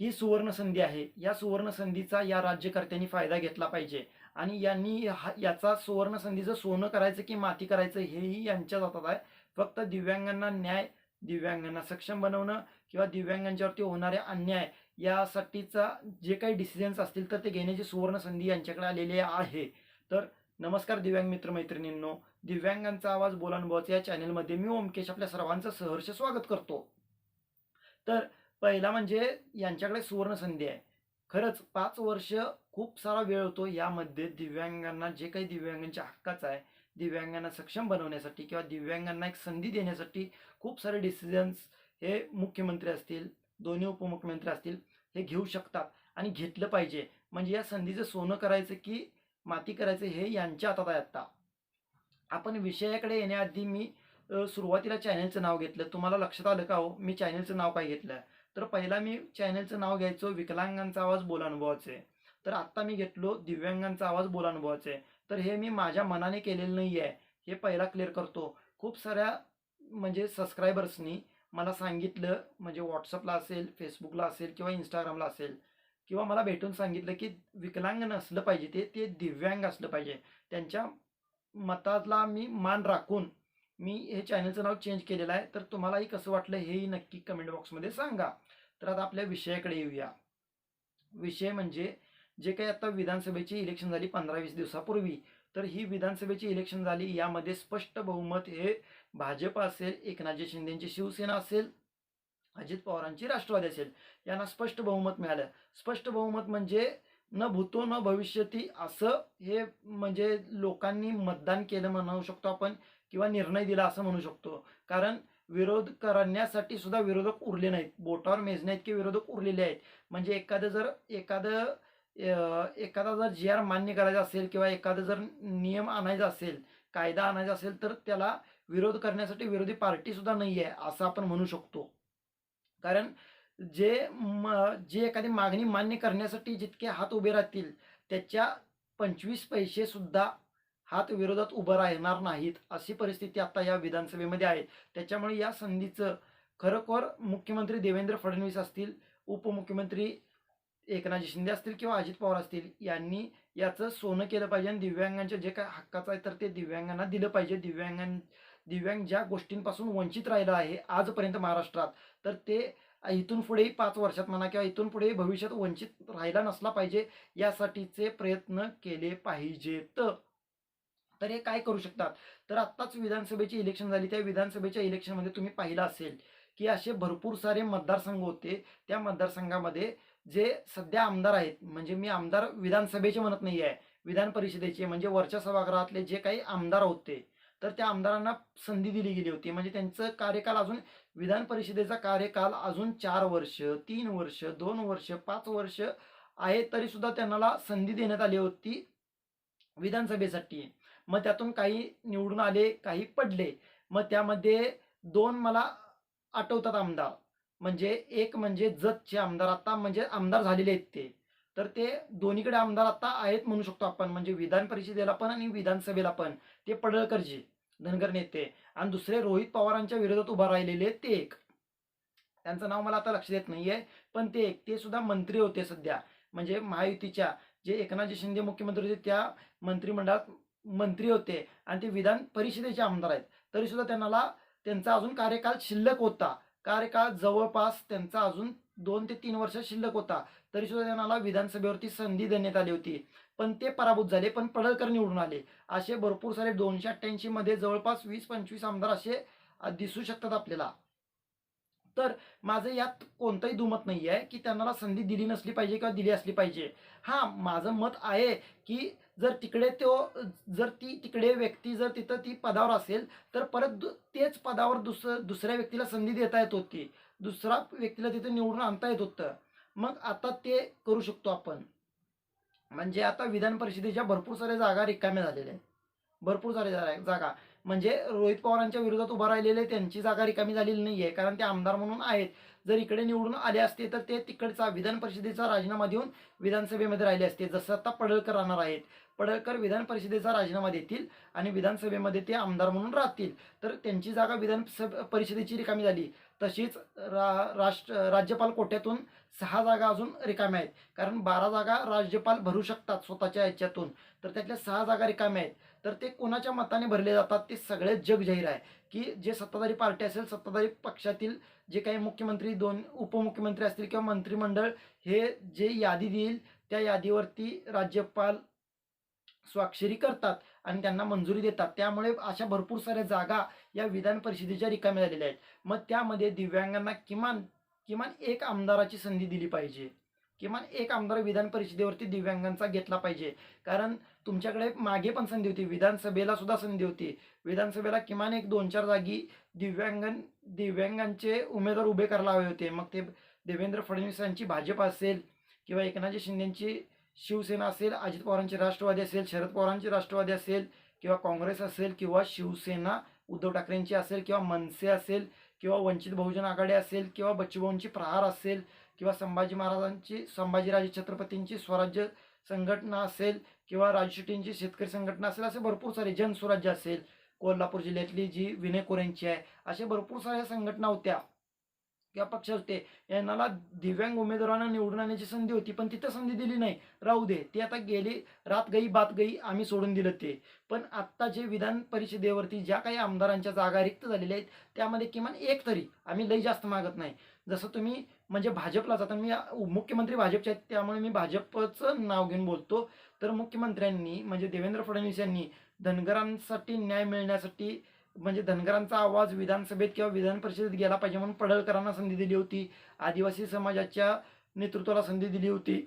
ही सुवर्ण संधी आहे. या सुवर्ण संधीचा या राज्यकर्त्यांनी फायदा घेतला पाहिजे. आणि यांनी हा याचा सुवर्ण संधीचं सोनं करायचं की माती करायचं हेही यांच्या हातात आहे. फक्त दिव्यांगांना न्याय दिव्यांगांना सक्षम बनवणं किंवा दिव्यांगांच्यावरती होणारे अन्याय यासाठीचा जे काही डिसिजन्स असतील तर ते घेण्याची सुवर्ण संधी यांच्याकडे आलेली आहे. तर नमस्कार दिव्यांग मित्रमैत्रिणींनो. दिव्यांगांचा आवाज बोलानुभवाचा या चॅनेलमध्ये मी ओमकेश आपल्या सर्वांचं सहर्ष स्वागत करतो. तर पहिला म्हणजे यांच्याकडे सुवर्ण संधी आहे. खरंच पाच वर्ष खूप सारा वेळ होतो यामध्ये दिव्यांगांना जे काही दिव्यांगांच्या हक्काचं आहे दिव्यांगांना सक्षम बनवण्यासाठी किंवा दिव्यांगांना एक संधी देण्यासाठी खूप सारे डिसिजन्स हे मुख्यमंत्री असतील दोन्ही उपमुख्यमंत्री असतील हे घेऊ शकतात आणि घेतलं पाहिजे. म्हणजे या संधीचं सोनं करायचं की माती करायचं हे यांच्या हातात आहे आत्ता. आपण विषयाकडे येण्याआधी मी सुरुवातीला चॅनलचं नाव घेतलं. तुम्हाला लक्षात आलं का हो? मी चॅनलचं नाव काय घेतलं? तर पहिला मी चॅनलचं नाव घ्यायचो विकलांगांचा आवाज बोलानुभवाचे तर आत्ता मी घेतलो दिव्यांगांचा आवाज बोलानुभवाचे तर हे मी माझ्या मनाने केलेलं नाही आहे हे पहिला क्लिअर करतो. खूप साऱ्या म्हणजे सबस्क्रायबर्सनी मला सांगितलं म्हणजे व्हॉट्सअपला असेल फेसबुकला असेल किंवा इंस्टाग्रामला असेल किंवा मला भेटून सांगितलं की विकलांग नसलं पाहिजे ते ते दिव्यांग असलं पाहिजे. त्यांच्या मताला मी मान राखून मी हे चॅनलचं नाव चेंज केलेलं आहे. तर तुम्हालाही कसं वाटलं हेही नक्की कमेंट बॉक्समध्ये सांगा. तर आता आपल्या विषयाकडे येऊया. विषय म्हणजे जे काही आता विधानसभेची इलेक्शन झाली पंधरा वीस दिवसापूर्वी तर ही विधानसभेची इलेक्शन झाली यामध्ये स्पष्ट बहुमत हे भाजप असेल एकनाथजी शिंदेची शिवसेना असेल अजित पवारांची राष्ट्रवादी असेल यांना स्पष्ट बहुमत मिळालं. स्पष्ट बहुमत म्हणजे न भूतो न भविष्यती असं हे म्हणजे लोकांनी मतदान केलं म्हणू शकतो आपण किंवा निर्णय दिला असं म्हणू शकतो. कारण विरोध करण्यासाठी सुद्धा विरोधक उरले नाहीत. बोटावर मेजण्या इतके विरोधक उरलेले आहेत. म्हणजे एखादं जर एखादं एखादा जर जी आर मान्य करायचा असेल किंवा एखादं जर नियम आणायचा असेल कायदा आणायचा असेल तर त्याला विरोध करण्यासाठी विरोधी पार्टीसुद्धा नाही आहे असं आपण म्हणू शकतो. कारण जे म जे एखादी मागणी मान्य करण्यासाठी जितके हात उभे राहतील त्याच्या पंचवीस पैसेसुद्धा हात विरोधात उभं राहणार नाहीत अशी परिस्थिती आता या विधानसभेमध्ये आहे. त्याच्यामुळे या संधीचं खरोखर मुख्यमंत्री देवेंद्र फडणवीस असतील उपमुख्यमंत्री एकनाथ शिंदे असतील किंवा अजित पवार असतील यांनी याचं सोनं केलं पाहिजे आणि दिव्यांगांच्या जे काय हक्काचं आहे तर ते दिव्यांगांना दिलं पाहिजे. दिव्यांगां दिव्यांग ज्या गोष्टींपासून वंचित राहिलं आहे आजपर्यंत महाराष्ट्रात तर ते इथून पुढेही पाच वर्षात म्हणा किंवा इथून पुढेही भविष्यात वंचित राहिला नसला पाहिजे यासाठीचे प्रयत्न केले पाहिजेत. तर हे काय करू शकतात? तर आत्ताच विधानसभेची इलेक्शन झाली. त्या विधानसभेच्या इलेक्शनमध्ये तुम्ही पाहिलं असेल की असे भरपूर सारे मतदारसंघ होते. त्या मतदारसंघामध्ये जे सध्या आमदार आहेत म्हणजे मी आमदार विधानसभेचे म्हणत नाही आहे विधान परिषदेचे म्हणजे वरच्या सभागृहातले जे काही आमदार होते तर त्या आमदारांना संधी दिली गेली होती. म्हणजे त्यांचं कार्यकाल अजून विधान परिषदेचा कार्यकाल अजून चार वर्ष तीन वर्ष दोन वर्ष पाच वर्ष आहे तरीसुद्धा त्यांना संधी देण्यात आली होती विधानसभेसाठी. मग त्यातून काही निवडून आले काही पडले. मग त्यामध्ये दोन मला आठवतात आमदार. म्हणजे एक म्हणजे जतचे आमदार. आता म्हणजे आमदार झालेले आहेत ते. तर ते दोन्हीकडे आमदार आता आहेत म्हणू शकतो आपण. म्हणजे विधान परिषदेला पण आणि विधानसभेला पण. ते पडळकरजी धनगर नेते. आणि दुसरे रोहित पवारांच्या विरोधात उभा राहिलेले ते एक. त्यांचं नाव मला आता लक्ष देत नाहीये पण ते एक. ते सुद्धा मंत्री होते सध्या. म्हणजे महायुतीच्या. जे एकनाथजी शिंदे मुख्यमंत्री होते त्या मंत्रिमंडळात मंत्री होते आणि ते विधान परिषदेचे आमदार आहेत. तरीसुद्धा त्यांना त्यांचा अजून कार्यकाल शिल्लक होता. कार्यकाळ जवळपास त्यांचा अजून दोन ते तीन वर्ष शिल्लक होता. तरीसुद्धा त्यांना विधानसभेवरती संधी देण्यात आली होती. पण ते पराभूत झाले पण पडळकर निवडून आले. असे भरपूर सारे दोनशे अठ्ठ्याऐंशीमध्ये जवळपास वीस पंचवीस आमदार असे दिसू शकतात आपल्याला. तर माझं यात कोणतंही दुमत नाही आहे की त्यांना संधी दिली नसली पाहिजे किंवा दिली असली पाहिजे. हां माझं मत आहे की जर तिकडे तो जर ती तिकडे व्यक्ती जर तिथं ती पदावर असेल तर परत दु- तेच पदावर दुस दुसऱ्या व्यक्तीला संधी देता येत होती. दुसरा व्यक्तीला तिथं निवडून आणता येत होतं. मग आता ते करू शकतो आपण. म्हणजे आता विधान परिषदेच्या भरपूर साऱ्या जागा रिकाम्या झालेल्या आहेत. भरपूर साऱ्या जागा. म्हणजे रोहित पवारांच्या विरोधात उभा राहिलेले त्यांची जागा रिकामी झालेली नाही आहे कारण ते आमदार म्हणून आहेत. जर इकडे निवडून आले असते तर ते तिकडचा विधान परिषदेचा राजीनामा देऊन विधानसभेमध्ये राहिले असते. जसं आता पडळकर राहणार आहेत. पडळकर विधान परिषदेचा राजीनामा देतील आणि विधानसभेमध्ये ते आमदार म्हणून राहतील. तर त्यांची जागा विधान परिषदेची रिकामी झाली. तशीच रा राष्ट्र राज्यपाल कोट्यातून सहा जागा अजून रिकाम्या आहेत. कारण बारा जागा राज्यपाल भरू शकतात स्वतःच्या याच्यातून तर त्यातल्या सहा जागा रिकाम्या आहेत. तर ते कोणाच्या मताने भरले जातात ते सगळेच जग जाहीर आहे. की जे सत्ताधारी पार्टी असेल सत्ताधारी पक्षातील जे काही मुख्यमंत्री दोन उपमुख्यमंत्री असतील किंवा मंत्रिमंडळ हे जे यादी देईल त्या यादीवरती राज्यपाल स्वाक्षरी करतात आणि त्यांना मंजुरी देतात. त्यामुळे अशा भरपूर साऱ्या जागा या विधान परिषदेच्या रिकाम्या झालेल्या आहेत. मग त्यामध्ये दिव्यांगांना किमान किमान एक आमदाराची संधी दिली पाहिजे. किमान एक आमदार विधान परिषदेवरती दिव्यांगांचा घेतला पाहिजे. कारण तुमच्याकडे मागे पण संधी होती. विधानसभेला सुद्धा संधी होती. विधानसभेला किमान एक दोन चार जागी दिव्यांगन दिव्यांगांचे उमेदवार उभे करायला हवे होते. मग ते देवेंद्र फडणवीस यांची भाजप असेल किंवा एकनाथजी शिंदेंची शिवसेना असेल अजित पवारांची राष्ट्रवादी असेल शरद पवारांची राष्ट्रवादी असेल किंवा काँग्रेस असेल किंवा शिवसेना उद्धव ठाकरेंची असेल किंवा मनसे असेल किंवा वंचित बहुजन आघाडी असेल किंवा बच्चूभाऊंची प्रहार असेल किंवा संभाजी महाराजांची संभाजीराजे छत्रपतींची स्वराज्य संघटना असेल किंवा राजू शेतकरी संघटना असेल असे भरपूर सारे जनस्वराज्य असेल. कोल्हापूर जिल्ह्यातली जी विनय कोऱ्यांची आहे अशा भरपूर साऱ्या संघटना होत्या. किंवा पक्ष होते. यांना दिव्यांग उमेदवारांना निवडून आणण्याची संधी होती पण तिथं संधी दिली नाही. राहू दे. ती आता गेली रात गई बात गई आम्ही सोडून दिलं ते. पण आत्ता जे विधान परिषदेवरती ज्या काही आमदारांच्या जागा रिक्त झालेल्या आहेत त्यामध्ये किमान एक तरी आम्ही लई जास्त मागत नाही. जसं तुम्ही म्हणजे भाजपला जाता मी मुख्यमंत्री भाजपचे आहेत त्यामुळे मी भाजपचं नाव घेऊन बोलतो. तर मुख्यमंत्र्यांनी म्हणजे देवेंद्र फडणवीस यांनी धनगरांसाठी न्याय मिळण्यासाठी म्हणजे धनगरांचा आवाज विधानसभेत किंवा विधान परिषदेत गेला पाहिजे म्हणून पडळकरांना संधी दिली होती. आदिवासी समाजाच्या नेतृत्वाला संधी दिली होती.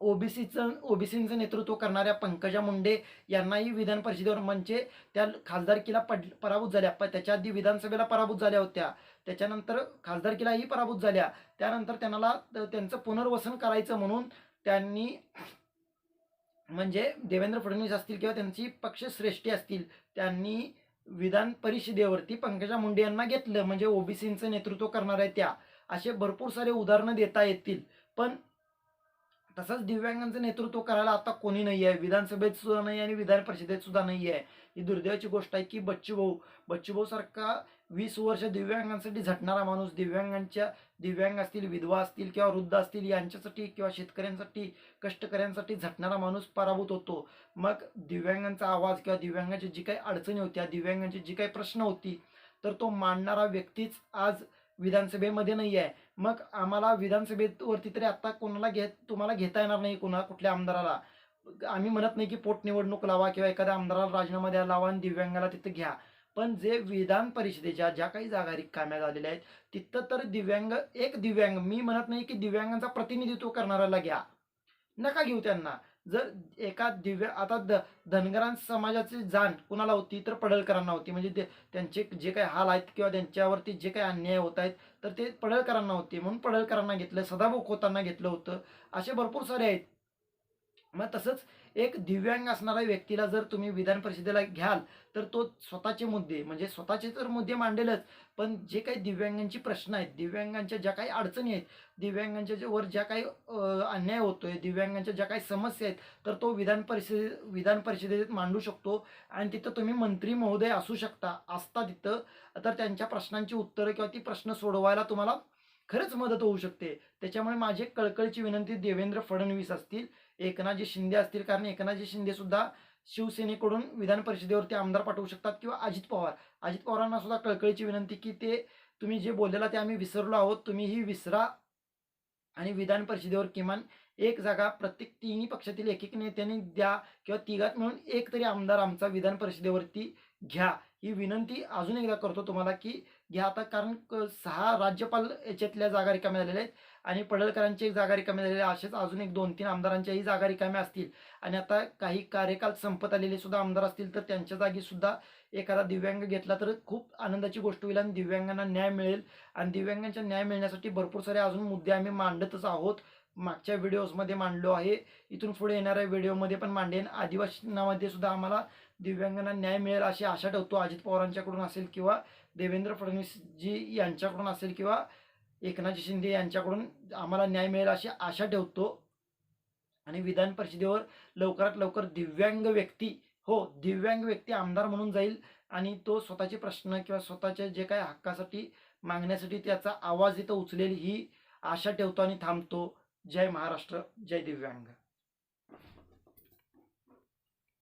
ओबीसीचं ओबीसींचं नेतृत्व करणाऱ्या पंकजा मुंडे यांनाही विधान परिषदेवर म्हणजे त्या खासदारकीला पड पराभूत झाल्या. प त्याच्या आधी विधानसभेला पराभूत झाल्या होत्या. त्याच्यानंतर खासदारकीलाही पराभूत झाल्या. त्यानंतर त्यांना त्यांचं पुनर्वसन करायचं म्हणून त्यांनी म्हणजे देवेंद्र फडणवीस असतील किंवा त्यांची पक्षश्रेष्ठी असतील त्यांनी विधान परिषदेवरती पंकजा मुंडे यांना घेतलं. म्हणजे ओबीसींचं नेतृत्व करणाऱ्या त्या. असे भरपूर सारे उदाहरणं देता येतील. पण तसंच दिव्यांगांचं नेतृत्व करायला आता कोणी नाही आहे. विधानसभेत सुद्धा नाही आणि विधान परिषदेत सुद्धा नाही आहे. ही दुर्दैवाची गोष्ट आहे की बच्चूभाऊ बच्चूभाऊ सारखा वीस वर्ष दिव्यांगांसाठी झटणारा माणूस दिव्यांगांच्या दिव्यांग असतील विधवा असतील किंवा वृद्ध असतील यांच्यासाठी किंवा शेतकऱ्यांसाठी कष्टकऱ्यांसाठी झटणारा माणूस पराभूत होतो. मग दिव्यांगांचा आवाज किंवा दिव्यांगाची जी काही अडचणी होत्या दिव्यांगांची जी काही प्रश्न होती तर तो मांडणारा व्यक्तीच आज विधानसभेमध्ये नाही आहे मग आम्हाला विधानसभेवरती तरी आत्ता कोणाला घेत तुम्हाला घेता येणार नाही कोणा कुठल्या आमदाराला? आम्ही म्हणत नाही की पोटनिवडणूक लावा किंवा एखाद्या आमदाराला राजीनामा द्यायला लावा आणि दिव्यांगाला तिथं घ्या. पण जे विधान परिषदेच्या ज्या काही जागा रिकाम्या झालेल्या आहेत तिथं तर दिव्यांग एक दिव्यांग मी म्हणत नाही की दिव्यांगांचा प्रतिनिधित्व करणाऱ्याला घ्या. नका घेऊ त्यांना. जर एका दिव्या आता द धनगरां समाजाची जाण कुणाला होती तर पडळकरांना होती. म्हणजे ते त्यांचे जे काही हाल आहेत किंवा त्यांच्यावरती जे काही अन्याय होत आहेत तर ते पडळकरांना होते. म्हणून पडळकरांना घेतलं सदाभाऊ खोतांना घेतलं होतं. असे भरपूर सारे आहेत. मग तसंच एक दिव्यांग असणाऱ्या व्यक्तीला जर तुम्ही विधान परिषदेला घ्याल तर तो स्वतःचे मुद्दे म्हणजे स्वतःचे तर मुद्दे मांडेलच पण जे काही दिव्यांगांची प्रश्न आहेत दिव्यांगांच्या ज्या काही अडचणी आहेत दिव्यांगांच्या जे वर ज्या काही अन्याय होतोय दिव्यांगांच्या ज्या काही समस्या आहेत तर तो विधान परिषदे विधान परिषदेत मांडू शकतो. आणि तिथं तुम्ही मंत्री महोदय असू शकता असता तिथं तर त्यांच्या प्रश्नांची उत्तरं किंवा ती प्रश्न सोडवायला तुम्हाला खरंच मदत होऊ शकते. त्याच्यामुळे माझी कळकळीची विनंती देवेंद्र फडणवीस असतील एकनाथजी शिंदे असतील कारण एकनाथजी शिंदे सुद्धा शिवसेनेकडून विधान परिषदेवरती आमदार पाठवू शकतात किंवा अजित पवार. अजित पवारांना सुद्धा कळकळीची विनंती की ते तुम्ही जे बोललेला ते आम्ही विसरलो आहोत. तुम्ही ही विसरा आणि विधान परिषदेवर किमान एक जागा प्रत्येक तिन्ही पक्षातील एक एक नेत्यांनी द्या किंवा तिघात म्हणून एक तरी आमदार आमचा विधान परिषदेवरती घ्या. ही विनंती अजून एकदा करतो तुम्हाला की घ्या आता कारण सहा राज्यपाल याच्यातल्या जागा रिकाम्या झालेल्या आहेत आणि पडळकरांची एक जागा रिकाम्या झालेल्या असेच अजून एक दोन तीन आमदारांच्याही जागा रिकाम्या असतील. आणि आता काही कार्यकाल संपत आलेले सुद्धा आमदार असतील तर त्यांच्या जागी सुद्धा एखादा दिव्यांग घेतला तर खूप आनंदाची गोष्ट होईल आणि दिव्यांगांना न्याय मिळेल. आणि दिव्यांगांच्या न्याय मिळण्यासाठी भरपूर सारे अजून मुद्दे आम्ही मांडतच आहोत. मागच्या व्हिडिओजमध्ये मांडलो आहे. इथून पुढे येणाऱ्या व्हिडिओमध्ये पण मांडेन. आदिवासींमध्ये सुद्धा आम्हाला दिव्यांगांना न्याय मिळेल अशी आशा ठेवतो. अजित पवारांच्याकडून असेल किंवा देवेंद्र फडणवीसजी यांच्याकडून असेल किंवा एकनाथ शिंदे यांच्याकडून आम्हाला न्याय मिळेल अशी आशा ठेवतो. आणि विधान परिषदेवर लवकरात लवकर दिव्यांग व्यक्ती हो दिव्यांग व्यक्ती आमदार म्हणून जाईल आणि तो स्वतःचे प्रश्न किंवा स्वतःच्या जे काय हक्कासाठी मागण्यासाठी त्याचा आवाज इथं उचलेल ही आशा ठेवतो आणि थांबतो. जय महाराष्ट्र जय दिव्यांग.